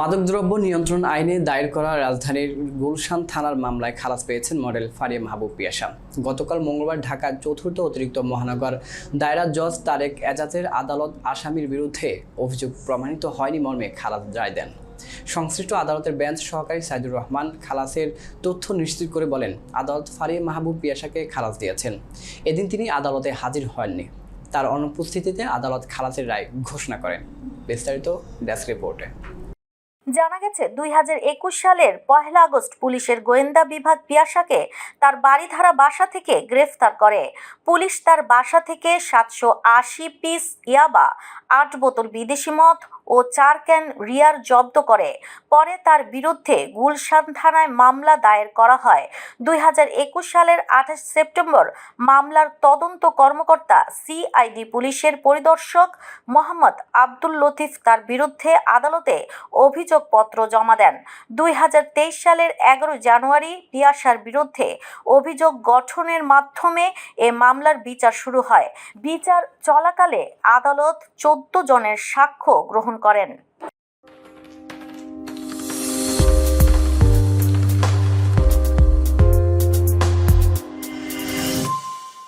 মাদকদ্রব্য নিয়ন্ত্রণ আইনে দায়ের করা রাজধানীর গুলশান থানার মামলায় খালাস পেয়েছেন মডেল ফারিয়া মাহবুব পিয়াসা। গতকাল মঙ্গলবার ঢাকার চতুর্থ অতিরিক্ত মহানগর দায়রা জজ তারেক এজাজের আদালত আসামির বিরুদ্ধে অভিযোগ প্রমাণিত হয়নি মর্মে খালাস রায় দেন। সংশ্লিষ্ট আদালতের বেঞ্চ সহকারী সাইদুর রহমান খালাসের তথ্য নিশ্চিত করে বলেন, আদালত ফারিয়া মাহবুব পিয়াসাকে খালাস দিয়েছেন। এদিন তিনি আদালতে হাজির হননি। তার অনুপস্থিতিতে আদালত খালাসের রায় ঘোষণা করেন। বিস্তারিত ডেস্ক রিপোর্টে। জানা গেছে, দুই হাজার একুশ সালের পহেলা আগস্ট পুলিশের গোয়েন্দা বিভাগ পিয়াসাকে তার বাড়িধারা বাসা থেকে গ্রেফতার করে। পুলিশ তার বাসা থেকে সাতশো আশি পিস ইয়াবা, আট বোতল বিদেশি মদ ও চার ক্যান রিয়ার জব্দ করে। পরে তার বিরুদ্ধে গুলশান থানায় মামলা দায়ের করা হয়। দুই হাজার একুশ সালের আঠাশ সেপ্টেম্বর মামলার তদন্ত কর্মকর্তা সিআইডি পুলিশের পরিদর্শক মোহাম্মদ আব্দুল লতিফ তার বিরুদ্ধে আদালতে অভিযোগপত্র জমা দেন। দুই হাজার তেইশ সালের এগারো জানুয়ারি পিয়াসার বিরুদ্ধে অভিযোগ গঠনের মাধ্যমে এ মামলার বিচার শুরু হয়। বিচার চলাকালে আদালত চোদ্দ জনের সাক্ষ্য গ্রহণ করেন।